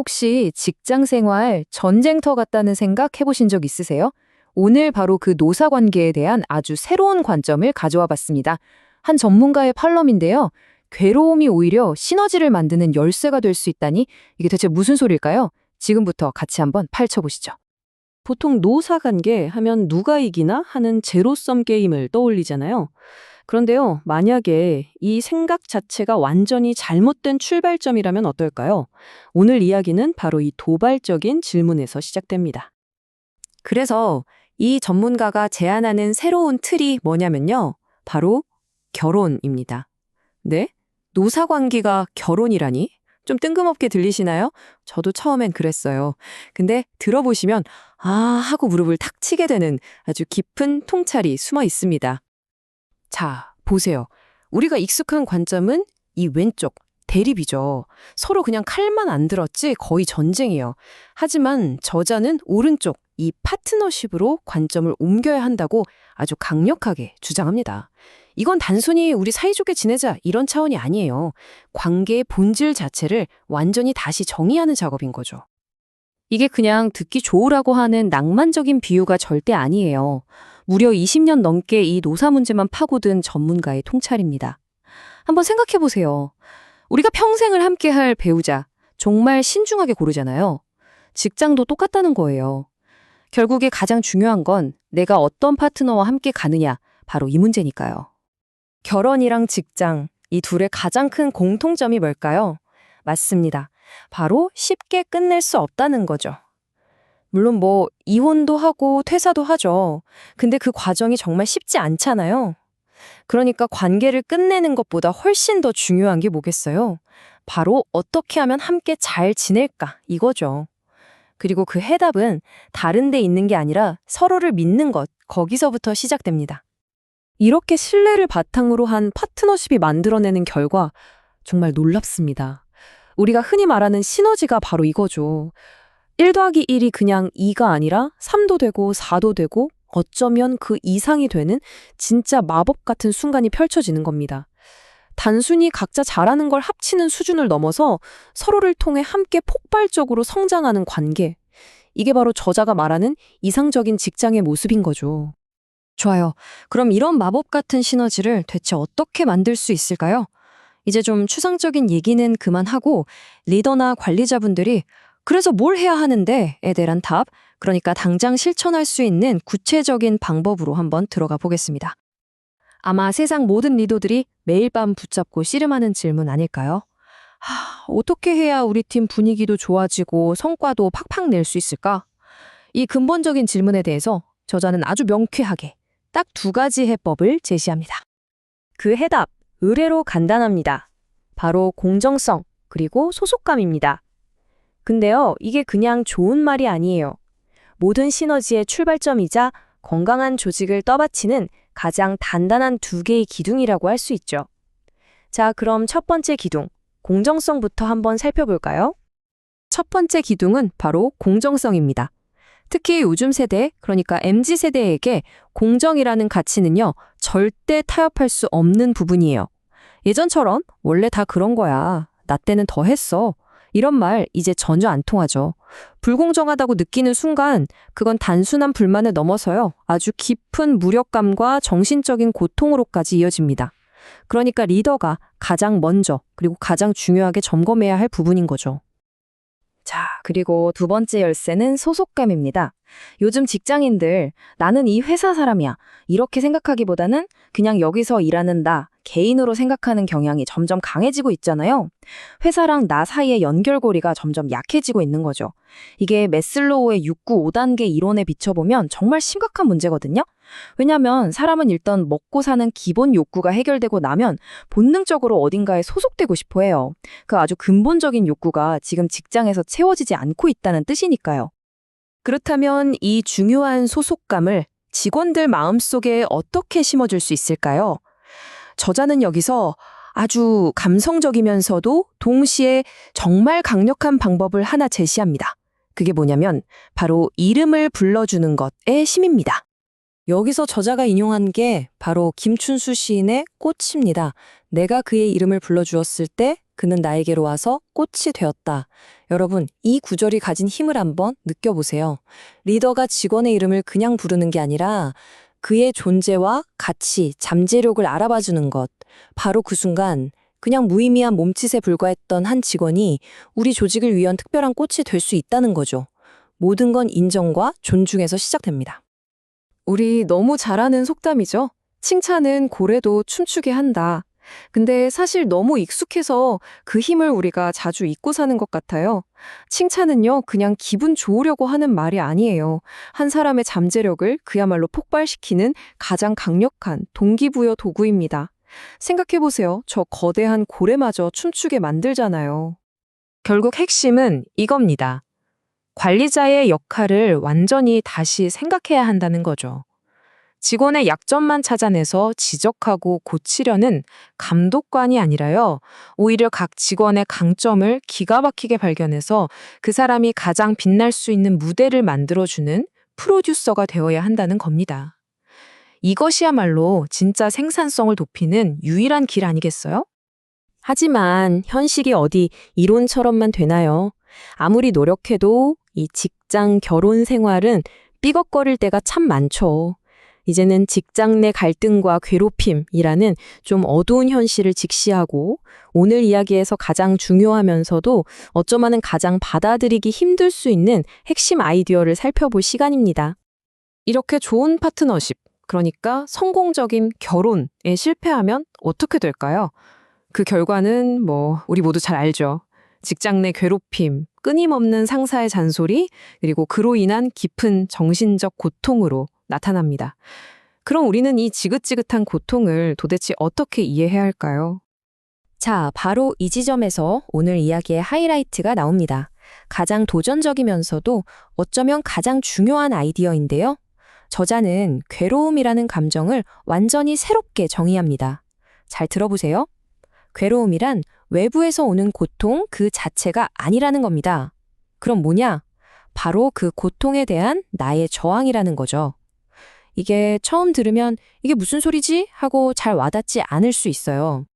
혹시 직장 생활 전쟁터 같다는 생각 해보신 적 있으세요? 오늘 바로 그 노사 관계에 대한 아주 새로운 관점을 가져와 봤습니다. 한 전문가의 팔럼인데요. 괴로움이 오히려 시너지를 만드는 열쇠가 될 수 있다니 이게 대체 무슨 소릴까요? 지금부터 같이 한번 파헤쳐보시죠. 보통 노사 관계 하면 누가 이기나 하는 제로섬 게임을 떠올리잖아요. 그런데요, 만약에 이 생각 자체가 완전히 잘못된 출발점이라면 어떨까요? 오늘 이야기는 바로 이 도발적인 질문에서 시작됩니다. 그래서 이 전문가가 제안하는 새로운 틀이 뭐냐면요. 바로 결혼입니다. 네? 노사관계가 결혼이라니? 좀 뜬금없게 들리시나요? 저도 처음엔 그랬어요. 근데 들어보시면 아 하고 무릎을 탁 치게 되는 아주 깊은 통찰이 숨어 있습니다. 자, 보세요. 우리가 익숙한 관점은 이 왼쪽 대립이죠. 서로 그냥 칼만 안 들었지 거의 전쟁이에요. 하지만 저자는 오른쪽 이 파트너십으로 관점을 옮겨야 한다고 아주 강력하게 주장합니다. 이건 단순히 우리 사이좋게 지내자 이런 차원이 아니에요. 관계의 본질 자체를 완전히 다시 정의하는 작업인 거죠. 이게 그냥 듣기 좋으라고 하는 낭만적인 비유가 절대 아니에요. 무려 20년 넘게 이 노사 문제만 파고든 전문가의 통찰입니다. 한번 생각해 보세요. 우리가 평생을 함께 할 배우자, 정말 신중하게 고르잖아요. 직장도 똑같다는 거예요. 결국에 가장 중요한 건 내가 어떤 파트너와 함께 가느냐, 바로 이 문제니까요. 결혼이랑 직장, 이 둘의 가장 큰 공통점이 뭘까요? 맞습니다. 바로 쉽게 끝낼 수 없다는 거죠. 물론 뭐 이혼도 하고 퇴사도 하죠. 근데 그 과정이 정말 쉽지 않잖아요. 그러니까 관계를 끝내는 것보다 훨씬 더 중요한 게 뭐겠어요? 바로 어떻게 하면 함께 잘 지낼까 이거죠. 그리고 그 해답은 다른 데 있는 게 아니라 서로를 믿는 것, 거기서부터 시작됩니다. 이렇게 신뢰를 바탕으로 한 파트너십이 만들어내는 결과 정말 놀랍습니다. 우리가 흔히 말하는 시너지가 바로 이거죠. 1 더하기 1이 그냥 2가 아니라 3도 되고 4도 되고 어쩌면 그 이상이 되는 진짜 마법 같은 순간이 펼쳐지는 겁니다. 단순히 각자 잘하는 걸 합치는 수준을 넘어서 서로를 통해 함께 폭발적으로 성장하는 관계. 이게 바로 저자가 말하는 이상적인 직장의 모습인 거죠. 좋아요. 그럼 이런 마법 같은 시너지를 대체 어떻게 만들 수 있을까요? 이제 좀 추상적인 얘기는 그만하고 리더나 관리자분들이 그래서 뭘 해야 하는데 에 대한 답, 그러니까 당장 실천할 수 있는 구체적인 방법으로 한번 들어가 보겠습니다. 아마 세상 모든 리더들이 매일 밤 붙잡고 씨름하는 질문 아닐까요? 하, 어떻게 해야 우리 팀 분위기도 좋아지고 성과도 팍팍 낼 수 있을까? 이 근본적인 질문에 대해서 저자는 아주 명쾌하게 딱 두 가지 해법을 제시합니다. 그 해답, 의외로 간단합니다. 바로 공정성, 그리고 소속감입니다. 근데요, 이게 그냥 좋은 말이 아니에요. 모든 시너지의 출발점이자 건강한 조직을 떠받치는 가장 단단한 두 개의 기둥이라고 할 수 있죠. 자, 그럼 첫 번째 기둥, 공정성부터 한번 살펴볼까요? 첫 번째 기둥은 바로 공정성입니다. 특히 요즘 세대, 그러니까 MZ 세대에게 공정이라는 가치는요, 절대 타협할 수 없는 부분이에요. 예전처럼 원래 다 그런 거야. 나 때는 더 했어. 이런 말 이제 전혀 안 통하죠. 불공정하다고 느끼는 순간 그건 단순한 불만을 넘어서요. 아주 깊은 무력감과 정신적인 고통으로까지 이어집니다. 그러니까 리더가 가장 먼저 그리고 가장 중요하게 점검해야 할 부분인 거죠. 자, 그리고 두 번째 열쇠는 소속감입니다. 요즘 직장인들 나는 이 회사 사람이야. 이렇게 생각하기보다는 그냥 여기서 일하는 나, 개인으로 생각하는 경향이 점점 강해지고 있잖아요. 회사랑 나 사이의 연결고리가 점점 약해지고 있는 거죠. 이게 메슬로우의 6구 5단계 이론에 비춰보면 정말 심각한 문제거든요. 왜냐하면 사람은 일단 먹고 사는 기본 욕구가 해결되고 나면 본능적으로 어딘가에 소속되고 싶어 해요. 그 아주 근본적인 욕구가 지금 직장에서 채워지지 않고 있다는 뜻이니까요. 그렇다면 이 중요한 소속감을 직원들 마음속에 어떻게 심어줄 수 있을까요? 저자는 여기서 아주 감성적이면서도 동시에 정말 강력한 방법을 하나 제시합니다. 그게 뭐냐면 바로 이름을 불러주는 것의 힘입니다. 여기서 저자가 인용한 게 바로 김춘수 시인의 꽃입니다. 내가 그의 이름을 불러주었을 때 그는 나에게로 와서 꽃이 되었다. 여러분, 이 구절이 가진 힘을 한번 느껴보세요. 리더가 직원의 이름을 그냥 부르는 게 아니라 그의 존재와 가치, 잠재력을 알아봐 주는 것. 바로 그 순간 그냥 무의미한 몸짓에 불과했던 한 직원이 우리 조직을 위한 특별한 꽃이 될 수 있다는 거죠. 모든 건 인정과 존중에서 시작됩니다. 우리 너무 잘하는 속담이죠. 칭찬은 고래도 춤추게 한다. 근데 사실 너무 익숙해서 그 힘을 우리가 자주 잊고 사는 것 같아요. 칭찬은요, 그냥 기분 좋으려고 하는 말이 아니에요. 한 사람의 잠재력을 그야말로 폭발시키는 가장 강력한 동기부여 도구입니다. 생각해보세요. 저 거대한 고래마저 춤추게 만들잖아요. 결국 핵심은 이겁니다. 관리자의 역할을 완전히 다시 생각해야 한다는 거죠. 직원의 약점만 찾아내서 지적하고 고치려는 감독관이 아니라요. 오히려 각 직원의 강점을 기가 막히게 발견해서 그 사람이 가장 빛날 수 있는 무대를 만들어주는 프로듀서가 되어야 한다는 겁니다. 이것이야말로 진짜 생산성을 높이는 유일한 길 아니겠어요? 하지만 현실이 어디 이론처럼만 되나요? 아무리 노력해도 이 직장 결혼 생활은 삐걱거릴 때가 참 많죠. 이제는 직장 내 갈등과 괴롭힘이라는 좀 어두운 현실을 직시하고 오늘 이야기에서 가장 중요하면서도 어쩌면은 가장 받아들이기 힘들 수 있는 핵심 아이디어를 살펴볼 시간입니다. 이렇게 좋은 파트너십, 그러니까 성공적인 결혼에 실패하면 어떻게 될까요? 그 결과는 뭐 우리 모두 잘 알죠. 직장 내 괴롭힘, 끊임없는 상사의 잔소리, 그리고 그로 인한 깊은 정신적 고통으로 나타납니다. 그럼 우리는 이 지긋지긋한 고통을 도대체 어떻게 이해해야 할까요? 자, 바로 이 지점에서 오늘 이야기의 하이라이트가 나옵니다. 가장 도전적이면서도 어쩌면 가장 중요한 아이디어인데요. 저자는 괴로움이라는 감정을 완전히 새롭게 정의합니다. 잘 들어보세요. 괴로움이란 외부에서 오는 고통 그 자체가 아니라는 겁니다. 그럼 뭐냐? 바로 그 고통에 대한 나의 저항이라는 거죠. 이게 처음 들으면 이게 무슨 소리지? 하고 잘 와닿지 않을 수 있어요.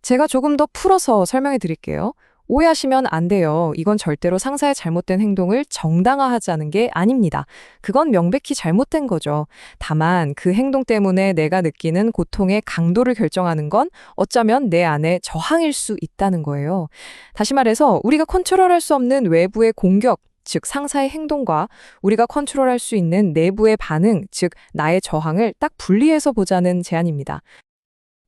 제가 조금 더 풀어서 설명해 드릴게요. 오해하시면 안 돼요. 이건 절대로 상사의 잘못된 행동을 정당화하자는 게 아닙니다. 그건 명백히 잘못된 거죠. 다만 그 행동 때문에 내가 느끼는 고통의 강도를 결정하는 건 어쩌면 내 안에 저항일 수 있다는 거예요. 다시 말해서 우리가 컨트롤할 수 없는 외부의 공격, 즉 상사의 행동과 우리가 컨트롤할 수 있는 내부의 반응, 즉 나의 저항을 딱 분리해서 보자는 제안입니다.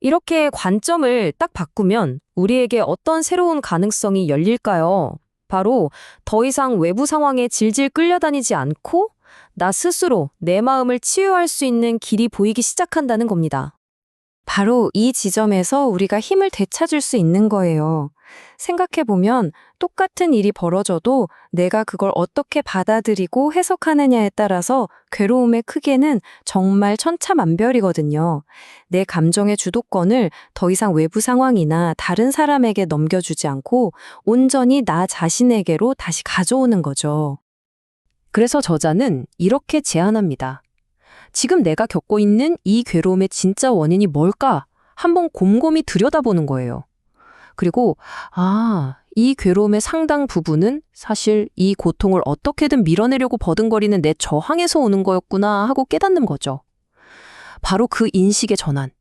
이렇게 관점을 딱 바꾸면 우리에게 어떤 새로운 가능성이 열릴까요? 바로 더 이상 외부 상황에 질질 끌려다니지 않고 나 스스로 내 마음을 치유할 수 있는 길이 보이기 시작한다는 겁니다. 바로 이 지점에서 우리가 힘을 되찾을 수 있는 거예요. 생각해보면 똑같은 일이 벌어져도 내가 그걸 어떻게 받아들이고 해석하느냐에 따라서 괴로움의 크기는 정말 천차만별이거든요. 내 감정의 주도권을 더 이상 외부 상황이나 다른 사람에게 넘겨주지 않고 온전히 나 자신에게로 다시 가져오는 거죠. 그래서 저자는 이렇게 제안합니다. 지금 내가 겪고 있는 이 괴로움의 진짜 원인이 뭘까? 한번 곰곰이 들여다보는 거예요. 그리고, 아, 이 괴로움의 상당 부분은 사실 이 고통을 어떻게든 밀어내려고 버둥거리는 내 저항에서 오는 거였구나 하고 깨닫는 거죠. 바로 그 인식의 전환.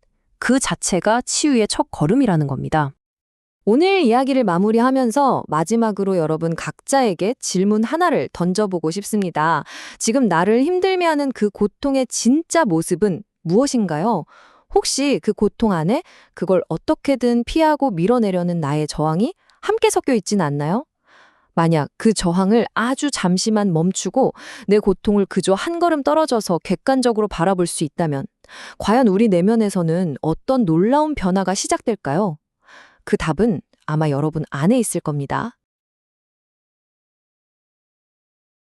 그 자체가 치유의 첫 걸음이라는 겁니다. 오늘 이야기를 마무리하면서 마지막으로 여러분 각자에게 질문 하나를 던져보고 싶습니다. 지금 나를 힘들게 하는 그 고통의 진짜 모습은 무엇인가요? 혹시 그 고통 안에 그걸 어떻게든 피하고 밀어내려는 나의 저항이 함께 섞여 있진 않나요? 만약 그 저항을 아주 잠시만 멈추고 내 고통을 그저 한 걸음 떨어져서 객관적으로 바라볼 수 있다면 과연 우리 내면에서는 어떤 놀라운 변화가 시작될까요? 그 답은 아마 여러분 안에 있을 겁니다.